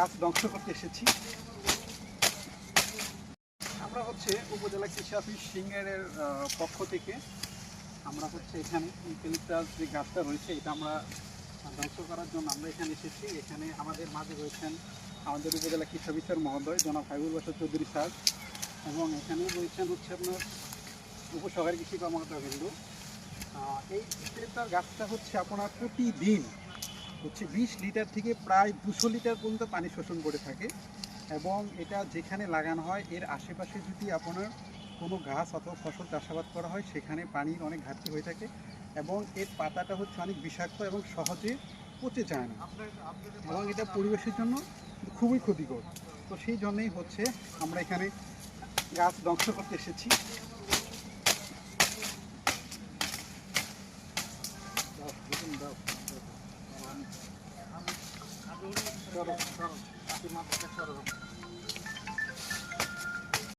গাছ ধ্বংস করতে এসেছি। আমরা হচ্ছে উপজেলা কৃষি অফিস আহ, পক্ষ থেকে আমরা হচ্ছে এখানে ইউক্যালিপটাস যে গাছটা রয়েছে এটা আমরা ধ্বংস করার জন্য আমরা এখানে এসেছি। এখানে আমাদের মাঝে রয়েছেন আমাদের উপজেলা কৃষি অফিসার মহোদয় জনাব হাবিবুল বাসা চৌধুরী স্যার। এবং এখানে রয়েছেন হচ্ছে আপনার উপসহকারী কৃষি কর্মকর্তা বিন্দু। এই ইউক্যালিপটাস গাছটা হচ্ছে আপনার প্রতিদিন হচ্ছে বিশ লিটার থেকে প্রায় দুশো লিটার পর্যন্ত পানি শোষণ করে থাকে এবং এটা যেখানে লাগানো হয় এর আশেপাশে যদি আপনার কোনো গাছ অথবা ফসল চাষাবাদ করা হয় সেখানে পানির অনেক ঘাটতি হয়ে থাকে এবং এর পাতাটা হচ্ছে অনেক বিষাক্ত এবং সহজে পচে যায় না। এবং এটা পরিবেশের জন্য খুবই ক্ষতিকর। তো সেই জন্যই হচ্ছে আমরা এখানে গাছ ধ্বংস করতে এসেছি। দাও, দাও, সরো সরো কাকিমা থেকে সরো